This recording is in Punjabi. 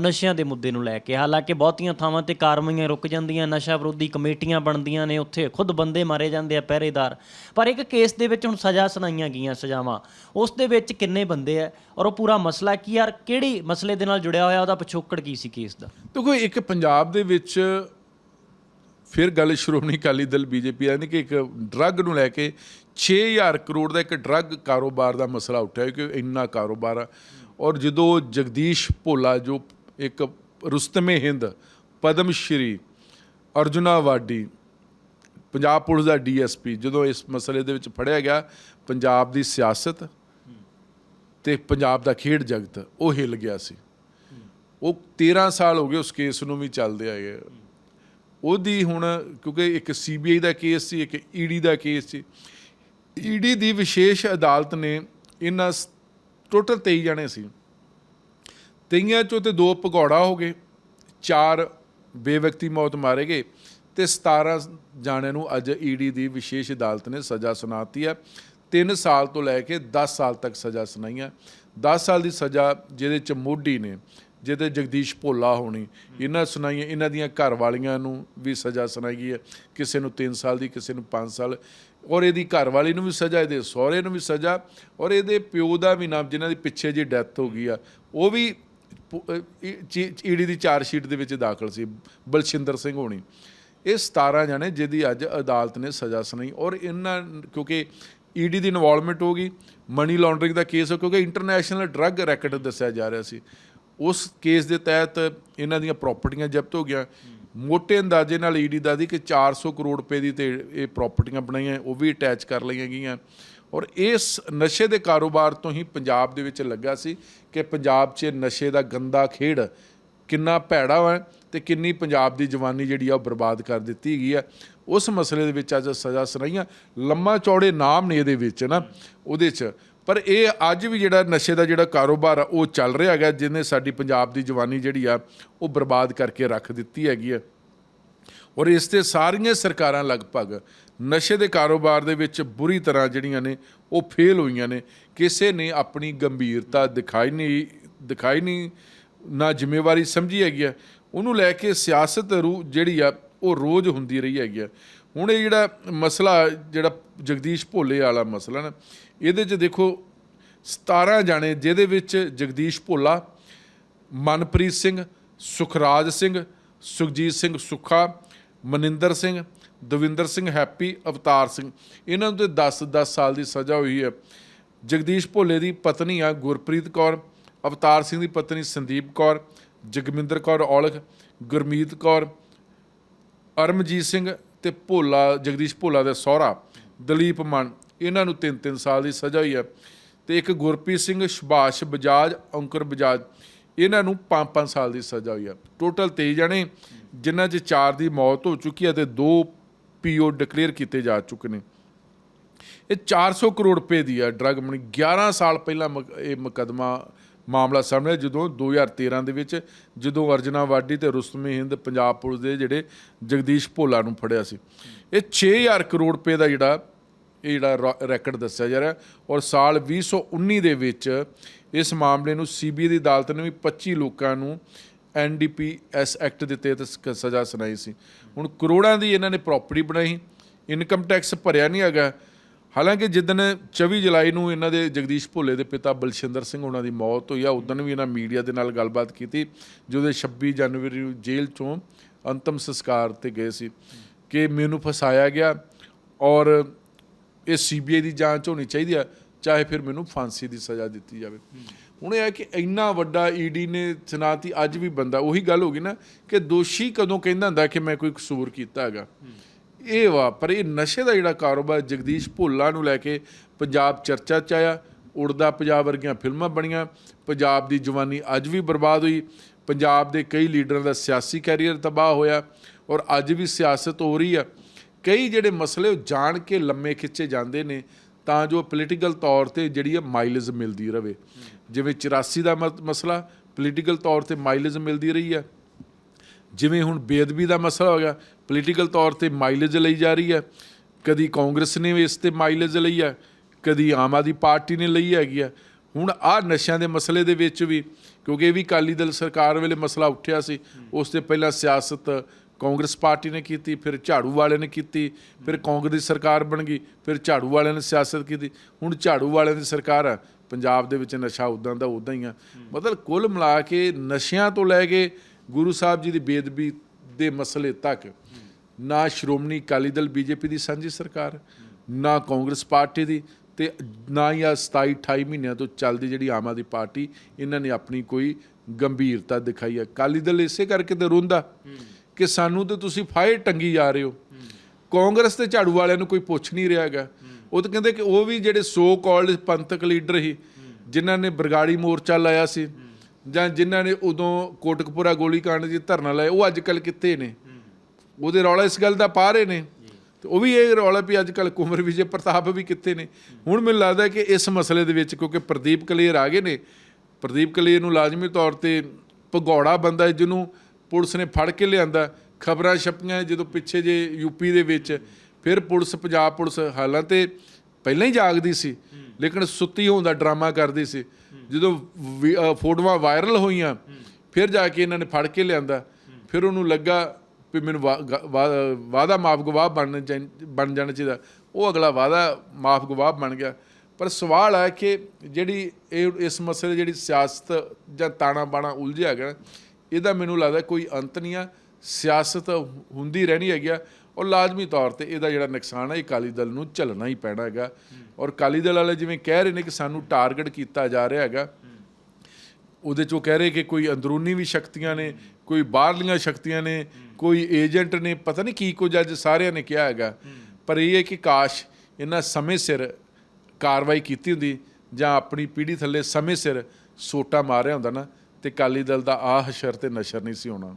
ਨਸ਼ਿਆਂ ਦੇ ਮੁੱਦੇ ਨੂੰ ਲੈ ਕੇ। ਹਾਲਾਂਕਿ ਬਹੁਤੀਆਂ ਥਾਵਾਂ ਤੇ ਕਾਰਵਾਈਆਂ ਰੁਕ ਜਾਂਦੀਆਂ, ਨਸ਼ਾ ਵਿਰੋਧੀ ਕਮੇਟੀਆਂ ਬਣਦੀਆਂ ਨੇ, ਉੱਥੇ ਖੁਦ ਬੰਦੇ ਮਾਰੇ ਜਾਂਦੇ ਆ ਪਹਿਰੇਦਾਰ। ਪਰ ਇੱਕ ਕੇਸ ਦੇ ਵਿੱਚ ਹੁਣ ਸਜ਼ਾ ਸੁਣਾਈਆਂ ਗਈਆਂ ਸਜ਼ਾਵਾਂ। ਉਸ ਦੇ ਵਿੱਚ ਕਿੰਨੇ ਬੰਦੇ ਆ ਔਰ ਉਹ ਪੂਰਾ ਮਸਲਾ ਕੀ ਯਾਰ ਕਿਹੜੀ ਮਸਲੇ ਦੇ ਨਾਲ ਜੁੜਿਆ ਹੋਇਆ, ਉਹਦਾ ਪਿਛੋਕੜ ਕੀ ਸੀ ਕੇਸ ਦਾ? ਦੇਖੋ, ਇੱਕ ਪੰਜਾਬ ਦੇ ਵਿੱਚ ਫਿਰ ਗੱਲ ਸ਼੍ਰੋਮਣੀ ਅਕਾਲੀ ਦਲ ਬੀਜੇਪੀ ਆ ਕਿ ਇੱਕ ਡਰੱਗ ਨੂੰ ਲੈ ਕੇ 6000 ਕਰੋੜ ਦਾ ਇੱਕ ਡਰੱਗ ਕਾਰੋਬਾਰ ਦਾ ਮਸਲਾ ਉੱਠਿਆ ਕਿ ਇੰਨਾ ਕਾਰੋਬਾਰ ਆ। ਔਰ ਜਦੋਂ ਜਗਦੀਸ਼ ਭੋਲਾ, ਜੋ ਇੱਕ ਰੁਸਤਮੇ ਹਿੰਦ, ਪਦਮ ਸ਼੍ਰੀ ਅਰਜੁਨਾ ਵਾਡੀ, ਪੰਜਾਬ ਪੁਲਿਸ ਦਾ ਡੀਐਸਪੀ, ਜਦੋਂ ਇਸ ਮਸਲੇ ਦੇ ਵਿੱਚ ਫੜਿਆ ਗਿਆ, ਪੰਜਾਬ ਦੀ ਸਿਆਸਤ ਤੇ ਪੰਜਾਬ ਦਾ ਖੇਡ ਜਗਤ, ਉਹ ਹਿੱਲ ਗਿਆ ਸੀ। ਉਹ 13 ਸਾਲ ਹੋ ਗਏ ਉਸ ਕੇਸ ਨੂੰ ਵੀ ਚੱਲਦੇ ਆਏ ਉਹਦੀ ਹੁਣ, ਕਿਉਂਕਿ ਇੱਕ ਸੀਬੀਆਈ ਦਾ ਕੇਸ ਸੀ, ਇੱਕ ਈਡੀ ਦਾ ਕੇਸ ਸੀ ਈਡੀ ਦੀ ਵਿਸ਼ੇਸ਼ ਅਦਾਲਤ ਨੇ ਇਹਨਾਂ ਟੋਟਲ 23 ਜਣੇ ਸੀ। ਤੇਈਆਂ ਚੋਂ ਤੇ ਦੋ ਭਗੌੜਾ ਹੋ ਗਏ, ਚਾਰ ਬੇਵਕਤੀ ਮੌਤ ਮਾਰੇ ਗਏ ਤੇ 17 ਜਾਣਿਆਂ ਨੂੰ ਅੱਜ ਈਡੀ ਦੀ ਵਿਸ਼ੇਸ਼ ਅਦਾਲਤ ਨੇ ਸਜ਼ਾ ਸੁਣਾਤੀ ਹੈ। 3 ਸਾਲ ਤੋਂ ਲੈ ਕੇ 10 ਸਾਲ ਤੱਕ ਸਜ਼ਾ ਸੁਣਾਈਆਂ 10 ਸਾਲ ਦੀ ਸਜ਼ਾ ਜਿਹਦੇ ਚ ਮੋਢੀ ਨੇ, ਜਿਹਦੇ ਜਗਦੀਸ਼ ਭੋਲਾ ਹੋਣੀ, ਇਹਨਾਂ ਸੁਣਾਈਆਂ, ਇਹਨਾਂ ਦੀਆਂ ਘਰ ਵਾਲੀਆਂ ਨੂੰ ਵੀ ਸਜ਼ਾ ਸੁਣਾਈ ਗਈ ਹੈ। ਕਿਸੇ ਨੂੰ 3 ਸਾਲ ਦੀ, ਕਿਸੇ ਨੂੰ 5 ਸਾਲ। ਔਰ ਇਹਦੀ ਘਰ ਵਾਲੀ ਨੂੰ ਵੀ ਸਜ਼ਾ, ਇਹਦੇ ਸਹੁਰੇ ਨੂੰ ਵੀ ਸਜ਼ਾ। ਔਰ ਇਹਦੇ ਪਿਓ ਦਾ ਵੀ ਨਾਮ ਜਿਨ੍ਹਾਂ ਦੀ ਪਿੱਛੇ ਜੀ ਡੈਥ ਹੋ ਗਈ ਆ, ਉਹ ਵੀ ਈਡੀ ਦੀ ਚਾਰ ਸ਼ੀਟ ਦੇ ਵਿੱਚ ਦਾਖਲ ਸੀ ਬਲਸ਼ਿੰਦਰ ਸਿੰਘ ਹੋਣੀ। ਇਹ 17 ਜਣੇ ਜਿਹਦੀ ਅੱਜ ਅਦਾਲਤ ਨੇ ਸਜ਼ਾ ਸੁਣਾਈ ਔਰ ਇਹਨਾਂ ਕਿਉਂਕਿ ਈਡੀ ਦੀ ਇਨਵੋਲਵਮੈਂਟ ਹੋ ਗਈ ਮਨੀ ਲਾਂਡਰਿੰਗ ਦਾ ਕੇਸ ਹੋ ਕਿਉਂਕਿ ਇੰਟਰਨੈਸ਼ਨਲ ਡਰੱਗ ਰੈਕਟ ਦੱਸਿਆ ਜਾ ਰਿਹਾ ਸੀ। ਉਸ ਕੇਸ ਦੇ ਤਹਿਤ ਇਹਨਾਂ ਦੀਆਂ ਪ੍ਰਾਪਰਟੀਆਂ ਜ਼ਬਤ ਹੋ ਗਈਆਂ। ਮੋਟੇ ਅੰਦਾਜ਼ੇ ਨਾਲ ਈਡੀ ਦਾ ਦੀ ਕਿ 400 ਕਰੋੜ ਰੁਪਏ ਦੀ ਤੇ ਇਹ ਪ੍ਰਾਪਰਟੀਆਂ ਬਣਾਈਆਂ, ਉਹ ਵੀ ਅਟੈਚ ਕਰ ਲਈਆਂ ਗਈਆਂ। ਔਰ ਇਸ ਨਸ਼ੇ ਦੇ ਕਾਰੋਬਾਰ ਤੋਂ ਹੀ ਪੰਜਾਬ ਦੇ ਵਿੱਚ ਲੱਗਾ ਸੀ ਕਿ ਪੰਜਾਬ 'ਚ ਨਸ਼ੇ ਦਾ ਗੰਦਾ ਖੇਡ ਕਿੰਨਾ ਭੈੜਾ ਹੈ ਤੇ ਕਿੰਨੀ ਪੰਜਾਬ ਦੀ ਜਵਾਨੀ ਜਿਹੜੀ ਆ ਉਹ ਬਰਬਾਦ ਕਰ ਦਿੱਤੀ ਗਈ ਹੈ ਉਸ ਮਸਲੇ ਦੇ ਵਿੱਚ ਅੱਜ ਸਜ਼ਾ ਸੁਣਾਈਆਂ। ਲੰਮਾ ਚੌੜੇ ਨਾਮ ਨੇ ਇਹਦੇ ਵਿੱਚ ਨਾ, ਉਹਦੇ 'ਚ। ਪਰ ਇਹ ਅੱਜ ਵੀ ਜਿਹੜਾ ਨਸ਼ੇ ਦਾ ਜਿਹੜਾ ਕਾਰੋਬਾਰ ਆ, ਉਹ ਚੱਲ ਰਿਹਾ ਹੈਗਾ, ਜਿਹਨੇ ਸਾਡੀ ਪੰਜਾਬ ਦੀ ਜਵਾਨੀ ਜਿਹੜੀ ਆ, ਉਹ ਬਰਬਾਦ ਕਰਕੇ ਰੱਖ ਦਿੱਤੀ ਹੈਗੀ ਹੈ ਔਰ ਇਸ ਤੇ ਸਾਰੀਆਂ ਸਰਕਾਰਾਂ ਲਗਭਗ ਨਸ਼ੇ ਦੇ ਕਾਰੋਬਾਰ ਦੇ ਵਿੱਚ ਬੁਰੀ ਤਰ੍ਹਾਂ ਜਿਹੜੀਆਂ ਨੇ, ਉਹ ਫੇਲ ਹੋਈਆਂ ਨੇ। ਕਿਸੇ ਨੇ ਆਪਣੀ ਗੰਭੀਰਤਾ ਦਿਖਾਈ ਨਹੀਂ ਦਿਖਾਈ ਨਹੀਂ, ਨਾ ਜ਼ਿੰਮੇਵਾਰੀ ਸਮਝੀ ਹੈਗੀ ਆ। ਉਹਨੂੰ ਲੈ ਕੇ ਸਿਆਸਤ ਰੂ ਜਿਹੜੀ ਆ, ਉਹ ਰੋਜ਼ ਹੁੰਦੀ ਰਹੀ ਹੈਗੀ ਆ। ਹੁਣ ਇਹ ਜਿਹੜਾ ਮਸਲਾ, ਜਿਹੜਾ ਜਗਦੀਸ਼ ਭੋਲੇ ਵਾਲਾ ਮਸਲਾ ਨਾ, ਇਹਦੇ 'ਚ ਦੇਖੋ 17 ਜਾਣੇ, ਜਿਹਦੇ ਵਿੱਚ ਜਗਦੀਸ਼ ਭੋਲਾ, ਮਨਪ੍ਰੀਤ ਸਿੰਘ, ਸੁਖਰਾਜ ਸਿੰਘ, ਸੁਖਜੀਤ ਸਿੰਘ ਸੁੱਖਾ, ਮਨਿੰਦਰ ਸਿੰਘ ਦਵਿੰਦਰ ਸਿੰਘ ਹੈਪੀ, ਅਵਤਾਰ ਸਿੰਘ। ਇਹਨਾਂ ਨੂੰ ਤੇ 10 10 ਸਾਲ ਦੀ ਸਜ਼ਾ ਹੋਈ ਹੈ। ਜਗਦੀਸ਼ ਭੋਲੇ ਦੀ ਪਤਨੀ ਆ ਗੁਰਪ੍ਰੀਤ ਕੌਰ, ਅਵਤਾਰ ਸਿੰਘ ਦੀ ਪਤਨੀ ਸੰਦੀਪ ਕੌਰ, ਜਗਮਿੰਦਰ ਕੌਰ ਔਲਖ, ਗੁਰਮੀਤ ਕੌਰ, ਅਰਮਜੀਤ ਸਿੰਘ ਤੇ ਭੋਲਾ, ਜਗਦੀਸ਼ ਭੋਲਾ ਦਾ ਸਹੁਰਾ ਦਲੀਪ ਮਨ। ਇਹਨਾਂ ਨੂੰ 3-3 ਸਾਲ ਦੀ ਸਜ਼ਾ ਹੋਈ ਹੈ। ਤੇ ਇੱਕ ਗੁਰਪ੍ਰੀਤ ਸਿੰਘ, ਸੁਭਾਸ਼ ਬਜਾਜ, ਅੰਕੁਰ ਬਜਾਜ, ਇਹਨਾਂ ਨੂੰ 5-5 ਸਾਲ ਦੀ ਸਜ਼ਾ ਹੋਈ ਹੈ। ਟੋਟਲ 23 ਜਣੇ, ਜਿਨ੍ਹਾਂ 'ਚ 4 ਦੀ ਮੌਤ ਹੋ ਚੁੱਕੀ ਹੈ ਤੇ 2 ਪੀਓ ਡਿਕਲੇਅਰ ਕੀਤੇ ਜਾ ਚੁੱਕੇ ਨੇ। ਇਹ 400 ਕਰੋੜ ਰੁਪਏ ਦੀ ਆ ਡਰੱਗ ਮਨੀ 11 ਸਾਲ ਪਹਿਲਾਂ ਮੁਕ- ਇਹ ਮੁਕਦਮਾ ਮਾਮਲਾ ਸਾਹਮਣੇ ਆਇਆ, ਜਦੋਂ 2013 ਦੇ ਵਿੱਚ ਜਦੋਂ ਅਰਜਨਾ ਵਾਡੀ ਤੇ ਰੁਸਤਮੇ ਹਿੰਦ ਪੰਜਾਬ ਪੁਲਿਸ ਦੇ ਜਿਹੜੇ ਜਗਦੀਸ਼ ਭੋਲਾ ਨੂੰ ਫੜਿਆ ਸੀ। ਇਹ 6000 ਕਰੋੜ ਰੁਪਏ ਦਾ ਜਿਹੜਾ, ਇਹ ਜਿਹੜਾ ਰੈ- ਰੈਕਟ ਦੱਸਿਆ ਜਾ ਰਿਹਾ ਔਰ ਸਾਲ 2019 ਦੇ ਵਿੱਚ ਇਸ ਮਾਮਲੇ ਨੂੰ ਸੀਬੀਆਈ ਦੀ ਅਦਾਲਤ ਨੇ ਵੀ 25 ਲੋਕਾਂ ਨੂੰ ਐਨਡੀਪੀਐਸ ਐਕਟ ਦੇ ਤਹਿਤ ਸ- ਸਜ਼ਾ ਸੁਣਾਈ ਸੀ। ਹੁਣ ਕਰੋੜਾਂ ਦੀ ਇਹਨਾਂ ਨੇ ਪ੍ਰਾਪਰਟੀ ਬਣਾਈ, ਇਨਕਮ ਟੈਕਸ ਭਰਿਆ ਨਹੀਂ ਹੈਗਾ। ਹਾਲਾਂਕਿ ਜਿੱਦਣ 24 ਜੁਲਾਈ ਨੂੰ ਇਹਨਾਂ ਦੇ ਜਗਦੀਸ਼ ਭੋਲੇ ਦੇ ਪਿਤਾ ਬਲਸ਼ਿੰਦਰ ਸਿੰਘ ਉਹਨਾਂ ਦੀ ਮੌਤ ਹੋਈ ਆ ਉਦੋਂ ਵੀ ਇਹਨਾਂ ਮੀਡੀਆ ਦੇ ਨਾਲ ਗੱਲਬਾਤ ਕੀਤੀ ਜਦੋਂ 26 ਜਨਵਰੀ ਨੂੰ ਜੇਲ੍ਹ ਚੋਂ ਅੰਤਮ ਸੰਸਕਾਰ ਤੇ ਗਏ ਸੀ, ਕਿ ਮੈਨੂੰ ਫਸਾਇਆ ਗਿਆ ਔਰ ਇਹ ਸੀਬੀਆਈ ਦੀ ਜਾਂਚ ਹੋਣੀ ਚਾਹੀਦੀ ਆ। ਚਾਹੇ ਫਿਰ ਮੈਨੂੰ ਫਾਂਸੀ ਦੀ ਸਜ਼ਾ ਦਿੱਤੀ ਜਾਵੇ। ਹੁਣ ਇਹ ਹੈ ਕਿ ਇੰਨਾ ਵੱਡਾ ਈਡੀ ਨੇ ਸੁਣਾਤੀ ਅੱਜ ਵੀ ਬੰਦਾ, ਉਹੀ ਗੱਲ ਹੋ ਗਈ ਨਾ ਕਿ ਦੋਸ਼ੀ ਕਦੋਂ ਕਹਿੰਦਾ ਹੁੰਦਾ ਕਿ ਮੈਂ ਕੋਈ ਕਸੂਰ ਕੀਤਾ ਹੈਗਾ। ਇਹ ਵਾ, ਪਰ ਇਹ ਨਸ਼ੇ ਦਾ ਜਿਹੜਾ ਕਾਰੋਬਾਰ ਜਗਦੀਸ਼ ਭੋਲਾ ਨੂੰ ਲੈ ਕੇ ਪੰਜਾਬ ਚਰਚਾ ਚ ਆਇਆ, ਉੜਦਾ ਪੰਜਾਬ ਵਰਗੀਆਂ ਫਿਲਮਾਂ ਬਣੀਆਂ, ਪੰਜਾਬ ਦੀ ਜਵਾਨੀ ਅੱਜ ਵੀ ਬਰਬਾਦ ਹੋਈ, ਪੰਜਾਬ ਦੇ ਕਈ ਲੀਡਰਾਂ ਦਾ ਸਿਆਸੀ ਕੈਰੀਅਰ ਤਬਾਹ ਹੋਇਆ ਔਰ ਅੱਜ ਵੀ ਸਿਆਸਤ ਹੋ ਰਹੀ ਆ। ਕਈ ਜਿਹੜੇ ਮਸਲੇ ਉਹ ਜਾਣ ਕੇ ਲੰਮੇ ਖਿੱਚੇ ਜਾਂਦੇ ਨੇ ਤਾਂ ਜੋ ਪੋਲੀਟੀਕਲ ਤੌਰ ਤੇ ਜਿਹੜੀ ਆ ਮਾਈਲੇਜ ਮਿਲਦੀ ਰਹੇ ਜਿਵੇਂ 84 ਦਾ ਮਤ- ਮਸਲਾ ਪੋਲੀਟੀਕਲ ਤੌਰ ਤੇ ਮਾਈਲੇਜ ਮਿਲਦੀ ਰਹੀ ਹੈ। ਜਿਵੇਂ ਹੁਣ ਬੇਅਦਬੀ ਦਾ ਮਸਲਾ ਹੋ ਗਿਆ ਪੋਲੀਟੀਕਲ ਤੌਰ ਤੇ ਮਾਈਲੇਜ ਲਈ ਜਾ ਰਹੀ ਹੈ। ਕਦੀ ਕਾਂਗਰਸ ਨੇ ਇਸ ਤੇ ਮਾਈਲੇਜ ਲਈ ਹੈ, ਕਦੀ ਆਮ ਆਦਮੀ ਪਾਰਟੀ ਨੇ ਲਈ ਹੈਗੀ ਆ ਹੁਣ ਆਹ ਨਸ਼ਿਆਂ ਦੇ ਮਸਲੇ ਦੇ ਵਿੱਚ ਵੀ, ਕਿਉਂਕਿ ਇਹ ਵੀ ਅਕਾਲੀ ਦਲ ਸਰਕਾਰ ਵੇਲੇ ਮਸਲਾ ਉੱਠਿਆ ਸੀ, ਉਸ ਤੇ ਪਹਿਲਾਂ ਸਿਆਸਤ ਕਾਂਗਰਸ ਪਾਰਟੀ ਨੇ ਕੀਤੀ, ਫਿਰ ਝਾੜੂ ਵਾਲਿਆਂ ਨੇ ਕੀਤੀ, ਫਿਰ ਕਾਂਗਰਸ ਦੀ ਸਰਕਾਰ ਬਣ ਗਈ, ਫਿਰ ਝਾੜੂ ਵਾਲਿਆਂ ਨੇ ਸਿਆਸਤ ਕੀਤੀ। ਹੁਣ ਝਾੜੂ ਵਾਲਿਆਂ ਦੀ ਸਰਕਾਰ ਆ। ਪੰਜਾਬ ਦੇ ਵਿੱਚ ਨਸ਼ਾ ਉਦਾਂ ਦਾ ਉਦਾਂ ਹੀ ਆ। ਮਤਲਬ ਕੁੱਲ ਮਿਲਾ ਕੇ ਨਸ਼ਿਆਂ ਤੋਂ ਲੈ ਕੇ ਗੁਰੂ ਸਾਹਿਬ ਜੀ ਦੀ ਬੇਦਬੀ ਦੇ ਮਸਲੇ ਤੱਕ ਨਾ ਸ਼੍ਰੋਮਣੀ ਅਕਾਲੀ ਦਲ ਬੀਜੇਪੀ ਦੀ ਸਾਂਝੀ ਸਰਕਾਰ, ਨਾ ਕਾਂਗਰਸ ਪਾਰਟੀ ਦੀ ਤੇ ਨਾ ਹੀ ਆ 27 28 ਮਹੀਨਿਆਂ ਤੋਂ ਚੱਲਦੀ ਜਿਹੜੀ ਆਮ ਆਦਮੀ ਪਾਰਟੀ, ਇਹਨਾਂ ਨੇ ਆਪਣੀ ਕੋਈ ਗੰਭੀਰਤਾ ਦਿਖਾਈ ਹੈ ਅਕਾਲੀ ਦਲ ਇਸੇ ਕਰਕੇ ਤੇ ਰੋਂਦਾ। ਕਿ ਸਾਨੂੰ ਤੇ ਤੁਸੀਂ ਫਾਇਰ ਟੰਗੀ ਜਾ ਰਹੇ ਹੋ। ਕਾਂਗਰਸ ਤੇ ਝਾੜੂ ਵਾਲਿਆਂ ਨੂੰ ਕੋਈ ਪੁੱਛ ਨਹੀਂ ਰਿਹਾ ਹੈਗਾ। ਉਹ ਤਾਂ ਕਹਿੰਦੇ ਕਿ ਉਹ ਵੀ ਜਿਹੜੇ ਸੋ ਕਾਲਡ ਪੰਥਕ ਲੀਡਰ ਸੀ, ਜਿਨ੍ਹਾਂ ਨੇ ਬਰਗਾੜੀ ਮੋਰਚਾ ਲਾਇਆ ਸੀ, ਜਾਂ ਜਿਨ੍ਹਾਂ ਨੇ ਉਦੋਂ ਕੋਟਕਪੁਰਾ ਗੋਲੀकांड ਦੀ ਧਰਨਾ ਲਾਇਆ, ਉਹ ਅੱਜ ਕੱਲ ਕਿੱਥੇ ਨੇ? ਉਹਦੇ ਰੌਲਾ ਇਸ ਗੱਲ ਦਾ ਪਾ ਰਹੇ ਨੇ। ਤੇ ਉਹ ਵੀ ਇਹ ਰੌਲਾ ਵੀ ਅੱਜ ਕੱਲ ਕੁਮਰ ਵਿਜੇ ਪ੍ਰਤਾਪ ਵੀ ਕਿੱਥੇ ਨੇ? ਹੁਣ ਮੈਨੂੰ ਲੱਗਦਾ ਕਿ ਇਸ ਮਸਲੇ ਦੇ ਵਿੱਚ ਕਿਉਂਕਿ ਪ੍ਰਦੀਪ ਕਲੇਰ ਆ ਗਏ ਨੇ, ਪ੍ਰਦੀਪ ਕਲੇਰ ਨੂੰ ਲਾਜ਼ਮੀ ਤੌਰ ਤੇ ਭਗੌੜਾ ਬੰਦਾ ਜਿਹਨੂੰ ਪੁਲਿਸ ਨੇ ਫੜ ਕੇ ਲਿਆਂਦਾ। ਖਬਰਾਂ ਛਪੀਆਂ ਜਦੋਂ ਪਿੱਛੇ ਜੇ ਯੂਪੀ ਦੇ ਵਿੱਚ। ਫਿਰ ਪੁਲਿਸ, ਪੰਜਾਬ ਪੁਲਿਸ ਹਾਲਾਂਤੇ ਪਹਿਲਾਂ ਹੀ ਜਾਗਦੀ ਸੀ। ਲੇਕਿਨ ਸੁੱਤੀ ਹੋਣ ਦਾ ਡਰਾਮਾ ਕਰਦੀ ਸੀ। ਜਦੋਂ ਫੋਟੋਆਂ ਵਾਇਰਲ ਹੋਈਆਂ, ਫਿਰ ਜਾ ਕੇ ਇਹਨਾਂ ਨੇ ਫੜ ਕੇ ਲਿਆਂਦਾ। ਫਿਰ ਉਹਨੂੰ ਲੱਗਾ ਵੀ ਮੈਨੂੰ ਵਾ- ਵਾਅਦਾ ਮਾਫ ਗਵਾਹ ਬਣ ਚਾਹੀ- ਬਣ ਜਾਣਾ ਚਾਹੀਦਾ। ਉਹ ਅਗਲਾ ਵਾਅਦਾ ਮਾਫ ਗਵਾਹ ਬਣ ਗਿਆ। ਪਰ ਸਵਾਲ ਹੈ ਕਿ ਜਿਹੜੀ ਇਹ, ਇਸ ਮਸਲੇ ਜਿਹੜੀ ਸਿਆਸਤ ਜਾਂ ਤਾਣਾ ਬਾਣਾ ਉਲਝਿਆ ਗਿਆ ਇਹਦਾ ਮੈਨੂੰ ਲੱਗਦਾ ਕੋਈ ਅੰਤ ਨਹੀਂ ਆ, ਸਿਆਸਤ ਹੁੰਦੀ ਰਹਿਣੀ ਹੈਗੀ ਆ, ਔਰ ਲਾਜ਼ਮੀ ਤੌਰ ਤੇ ਇਹਦਾ ਜਿਹੜਾ ਨੁਕਸਾਨ ਹੈ ਇਹ ਅਕਾਲੀ ਦਲ ਨੂੰ ਝੱਲਣਾ ਹੀ ਪੈਣਾ ਹੈਗਾ। ਔਰ ਅਕਾਲੀ ਦਲ ਵਾਲੇ ਜਿਵੇਂ ਕਹਿ ਰਹੇ ਨੇ ਕਿ ਸਾਨੂੰ ਟਾਰਗੇਟ ਕੀਤਾ ਜਾ ਰਿਹਾ ਹੈਗਾ, ਉਹਦੇ ਚੋਂ ਕਹਿ ਰਹੇ ਕਿ ਕੋਈ ਅੰਦਰੂਨੀ ਵੀ ਸ਼ਕਤੀਆਂ ਨੇ, ਕੋਈ ਬਾਹਰਲੀਆਂ ਸ਼ਕਤੀਆਂ ਨੇ, ਕੋਈ ਏਜੰਟ ਨੇ, ਪਤਾ ਨਹੀਂ ਕੀ ਕੁਝ ਅੱਜ ਸਾਰਿਆਂ ਨੇ ਕਿਹਾ ਹੈਗਾ। ਪਰ ਇਹ ਹੈ ਕਿ ਕਾਸ਼ ਇਹਨਾਂ ਸਮੇਂ ਸਿਰ ਕਾਰਵਾਈ ਕੀਤੀ ਹੁੰਦੀ ਜਾਂ ਆਪਣੀ ਪੀੜ੍ਹੀ ਥੱਲੇ ਸਮੇਂ ਸਿਰ ਸੋਟਾ ਮਾਰਿਆ ਹੁੰਦਾ ਨਾ ਤੇ ਅਕਾਲੀ ਦਲ ਦਾ ਆਹ ਹਸ਼ਰ ਤੇ ਨਸ਼ਰ ਨਹੀਂ ਸੀ ਹੋਣਾ।